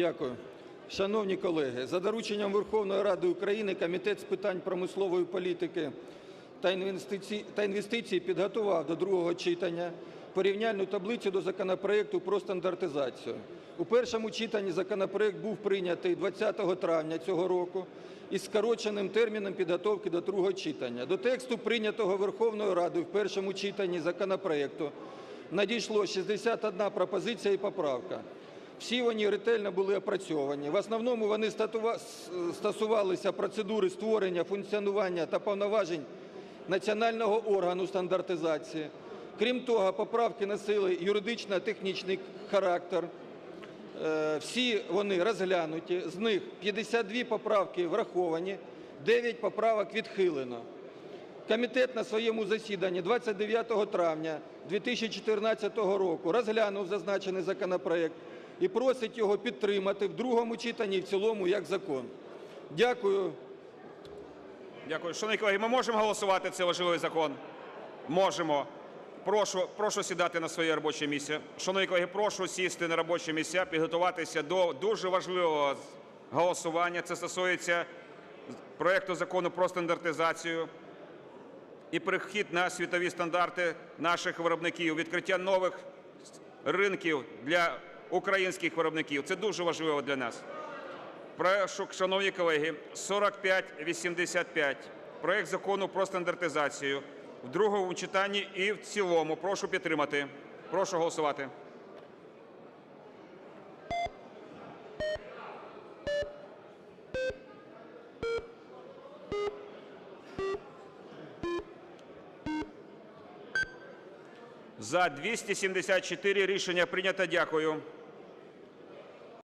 Дякую. Шановні колеги, за дорученням Верховної Ради України Комітет з питань промислової політики та інвестицій, підготував до другого читання порівняльну таблицю до законопроекту про стандартизацію. У першому читанні законопроект був прийнятий 20 травня цього року із скороченим терміном підготовки до другого читання. До тексту, прийнятого Верховною Радою в першому читанні законопроекту, надійшло 61 пропозиція і поправка. Всі вони ретельно були опрацьовані. В основному вони стосувалися процедури створення, функціонування та повноважень національного органу стандартизації. Крім того, поправки носили юридично-технічний характер. Е, Всі вони розглянуті, з них 52 поправки враховані, 9 поправок відхилено. Комітет на своєму засіданні 29 травня 2014 року розглянув зазначений законопроект і просить його підтримати в другому читанні і в цілому як закон. Дякую. Дякую. Шановні колеги, ми можемо голосувати цей важливий закон? Можемо. Прошу, прошу сідати на своє робоче місце. Шановні колеги, прошу сісти на робочі місця, підготуватися до дуже важливого голосування. Це стосується проекту закону про стандартизацію і перехід на світові стандарти наших виробників, відкриття нових ринків для українських виробників. Це дуже важливо для нас. Прошу, шановні колеги, 4585. Проект закону про стандартизацію в другому читанні і в цілому. Прошу підтримати. Прошу голосувати. За 274 рішення прийнято. Дякую.